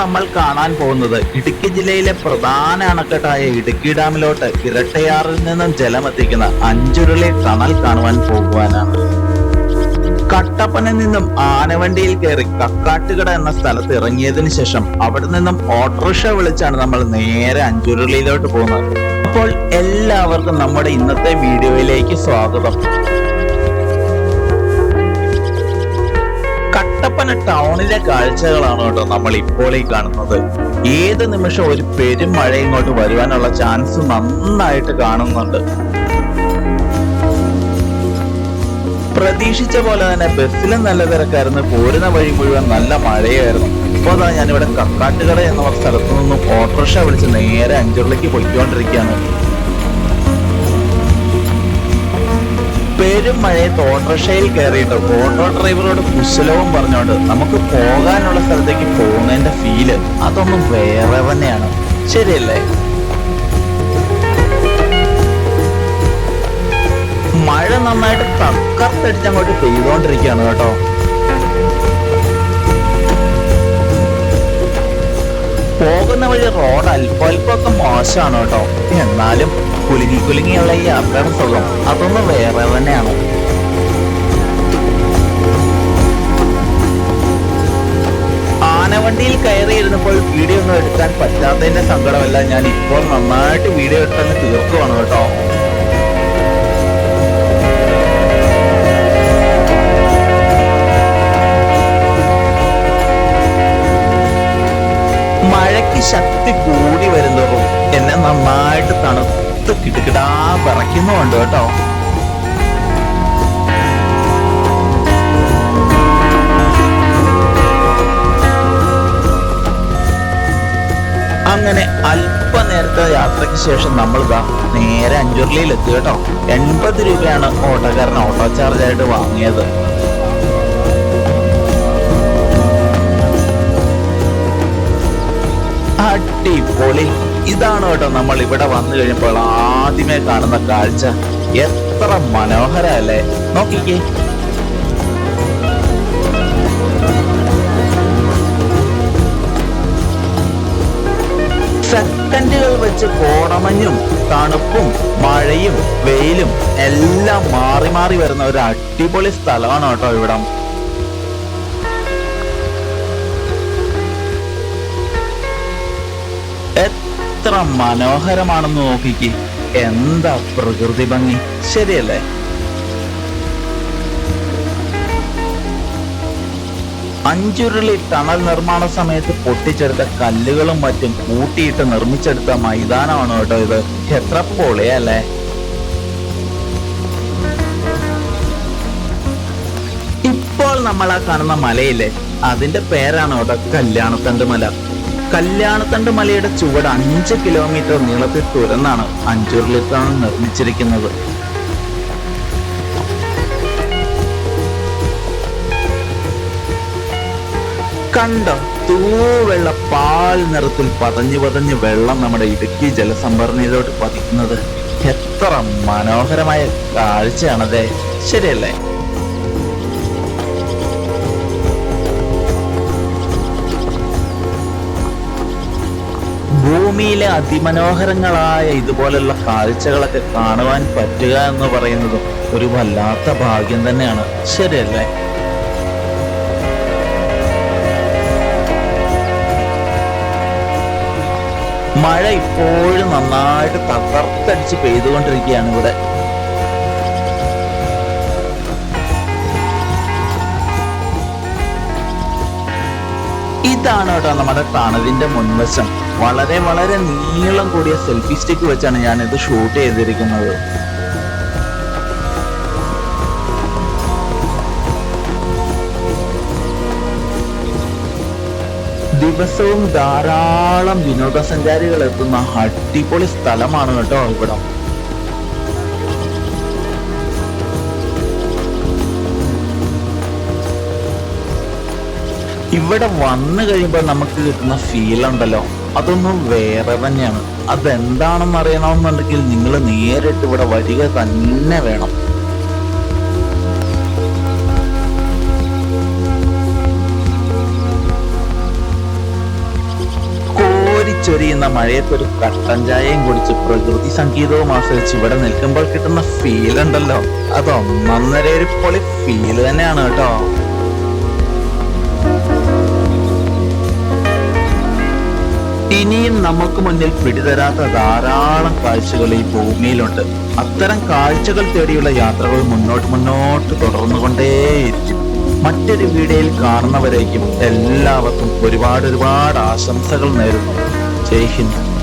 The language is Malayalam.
നമ്മൾ കാണാൻ പോകുന്നത്? ഇടുക്കി ജില്ലയിലെ പ്രധാന അണക്കെട്ടായ ഇടുക്കി ഡാമിലോട്ട് ഇരട്ടയാറിൽ നിന്നും ജലമെത്തിക്കുന്ന അഞ്ചുരുളി ടണൽ കാണുവാൻ പോകുവാനാണ്. കട്ടപ്പനിൽ നിന്നും ആനവണ്ടിയിൽ കയറി കക്കാട്ടുകട എന്ന സ്ഥലത്ത് ഇറങ്ങിയതിനു ശേഷം അവിടെ നിന്നും ഓട്ടോറിക്ഷ വിളിച്ചാണ് നമ്മൾ നേരെ അഞ്ചുരുളിയിലോട്ട് പോകുന്നത്. അപ്പോൾ എല്ലാവർക്കും നമ്മുടെ ഇന്നത്തെ വീഡിയോയിലേക്ക് സ്വാഗതം. കട്ടപ്പന ടൗണിലെ കാഴ്ചകളാണ് കേട്ടോ നമ്മൾ ഇപ്പോൾ ഈ കാണുന്നത്. ഏത് നിമിഷം ഒരു പെരും മഴ ഇങ്ങോട്ട് വരുവാനുള്ള ചാൻസ് നന്നായിട്ട് കാണുന്നുണ്ട്. പ്രതീക്ഷിച്ച പോലെ തന്നെ ബസ്സിലും നല്ല തിരക്കായിരുന്നു. പോരുന്ന വഴി മുഴുവൻ നല്ല മഴയായിരുന്നു. ഇപ്പോൾ അതാ ഞാനിവിടെ കക്കാട്ടുകട എന്ന സ്ഥലത്തു നിന്നും ഓട്ടോറിക്ഷ വിളിച്ച് നേരെ അഞ്ചുരുളിക്ക് പൊയ്ക്കൊണ്ടിരിക്കുകയാണ്. പെരും മഴയത്ത് ഓട്ടോറിക്ഷയിൽ കയറിയിട്ട് ഓട്ടോ ഡ്രൈവറോട് കുശലവും പറഞ്ഞോണ്ട് നമുക്ക് പോകാനുള്ള സ്ഥലത്തേക്ക് പോകുന്നതിന്റെ ഫീൽ അതൊന്നും വേറെ തന്നെയാണ് ശരിയല്ലേ? മഴ നന്നായിട്ട് തക്കർത്തടിച്ച് പെയ്തോണ്ടിരിക്കുകയാണ് കേട്ടോ. പോകുന്ന വഴി റോഡ് അല്പം അല്പമൊക്കെ മോശമാണ് കേട്ടോ. എന്നാലും കുലുങ്ങി കുലുങ്ങിയുള്ള ഈ യാത്രയുടെ സുഖം അതൊന്ന് വേറെ തന്നെയാണ്. ആനവണ്ടിയിൽ കയറിയിരുന്നപ്പോൾ വീഡിയോ ഒന്നും എടുക്കാൻ പറ്റാത്തതിന്റെ സങ്കടമല്ല ഞാൻ ഇപ്പോൾ നന്നായിട്ട് വീഡിയോ എടുത്തന്നെ തീർക്കുവാണ് കേട്ടോ. നന്നായിട്ട് തണുത്ത് കിടുകിടാ വിറയ്ക്കുന്നുണ്ട് കേട്ടോ. അങ്ങനെ അല്പനേരത്തെ യാത്രയ്ക്ക് ശേഷം നമ്മൾ ഇതാ നേരെ അഞ്ചുരുളിയിൽ എത്തി കേട്ടോ. എൺപത് രൂപയാണ് ഓട്ടോക്കാരൻ ഓട്ടോ ചാർജ് ആയിട്ട് വാങ്ങിയത്. അടിപൊളി. ഇതാണ് കേട്ടോ നമ്മൾ ഇവിടെ വന്നു കഴിയുമ്പോൾ ആദ്യമേ കാണുന്ന കാഴ്ച. എത്ര മനോഹര അല്ലേ നോക്കിക്കേ. സെക്കൻഡുകൾ വെച്ച് കോടമഞ്ഞും തണുപ്പും മഴയും വെയിലും എല്ലാം മാറി മാറി വരുന്ന ഒരു അടിപൊളി സ്ഥലമാണ് കേട്ടോ ഇവിടം. എത്ര മനോഹരമാണെന്ന് നോക്കിക്ക്. എന്താ പ്രകൃതി ഭംഗി? ശരിയല്ലേ? അഞ്ചുരുളി ടണൽ നിർമ്മാണ സമയത്ത് പൊട്ടിച്ചെടുത്ത കല്ലുകളും മറ്റും കൂട്ടിയിട്ട് നിർമ്മിച്ചെടുത്ത മൈതാനമാണ് കേട്ടോ ഇത്? എത്ര പൊളിയല്ലേ? ഇപ്പോൾ നമ്മൾ ആ കാണുന്ന മലയില്ലേ? അതിന്റെ പേരാണ് കേട്ടോ കല്യാണത്തണ്ട് മല. കല്യാണത്തണ്ട് മലയുടെ ചുവട് അഞ്ച് കിലോമീറ്റർ നീളത്തിൽ തുരന്നാണ് അഞ്ചുരുളിത്താണ് നിർമ്മിച്ചിരിക്കുന്നത്. കണ്ടോ? തൂവെള്ള പാൽ നിറത്തിൽ പതഞ്ഞു പതഞ്ഞ് വെള്ളം നമ്മുടെ ഇടുക്കി ജലസംഭരണിയിലോട്ട് പതിക്കുന്നത്. എത്ര മനോഹരമായ കാഴ്ചയാണതേ. ശരിയല്ലേ? ഭൂമിയിലെ അതിമനോഹരങ്ങളായ ഇതുപോലെയുള്ള കാഴ്ചകളൊക്കെ കാണുവാൻ പറ്റുക എന്ന് പറയുന്നത് ഒരു വല്ലാത്ത ഭാഗ്യം തന്നെയാണ്. ശരിയല്ലേ? മഴ ഇപ്പോഴും നന്നായിട്ട് തകർത്തടിച്ച് പെയ്തുകൊണ്ടിരിക്കുകയാണ് ഇവിടെ. ഇതാണ് കേട്ടോ നമ്മുടെ തണലിന്റെ മുൻവശം. വളരെ വളരെ നീളം കൂടിയ സെൽഫി സ്റ്റിക്ക് വെച്ചാണ് ഞാൻ ഇത് ഷൂട്ട് ചെയ്തിരിക്കുന്നത്. ദിവസവും ധാരാളം വിനോദസഞ്ചാരികൾ എത്തുന്ന അടിപൊളി സ്ഥലമാണ് കേട്ടോ ഇവിടം. ഇവിടെ വന്നു കഴിയുമ്പോൾ നമുക്ക് കിട്ടുന്ന ഫീൽ ഉണ്ടല്ലോ. അതൊന്നും വേറെ തന്നെയാണ്. അതെന്താണെന്ന് അറിയണമെന്നുണ്ടെങ്കിൽ നിങ്ങൾ നേരിട്ട് ഇവിടെ വരിക തന്നെ വേണം. കോരിച്ചൊരിയുന്ന മഴയത്തൊരു കട്ടൻ ചായയും കുടിച്ച് പ്രകൃതി സംഗീതവും ആസ്വദിച്ച് ഇവിടെ നിൽക്കുമ്പോൾ കിട്ടുന്ന ഫീൽ ഉണ്ടല്ലോ. അത് ഒരു പൊളി ഫീൽ തന്നെയാണ് കേട്ടോ. ഇനിയും നമുക്ക് മുന്നിൽ പിടിതരാത്ത ധാരാളം കാഴ്ചകൾ ഈ ഭൂമിയിലുണ്ട്. അത്തരം കാഴ്ചകൾ തേടിയുള്ള യാത്രകൾ മുന്നോട്ട് മുന്നോട്ട് തുടർന്നുകൊണ്ടേയിരിക്കും. മറ്റൊരു വീഡിയോയിൽ കാണുന്നവരേക്കും എല്ലാവർക്കും ഒരുപാട് ഒരുപാട് ആശംസകൾ നേരുന്നു. ജയ് ഹിന്ദ്.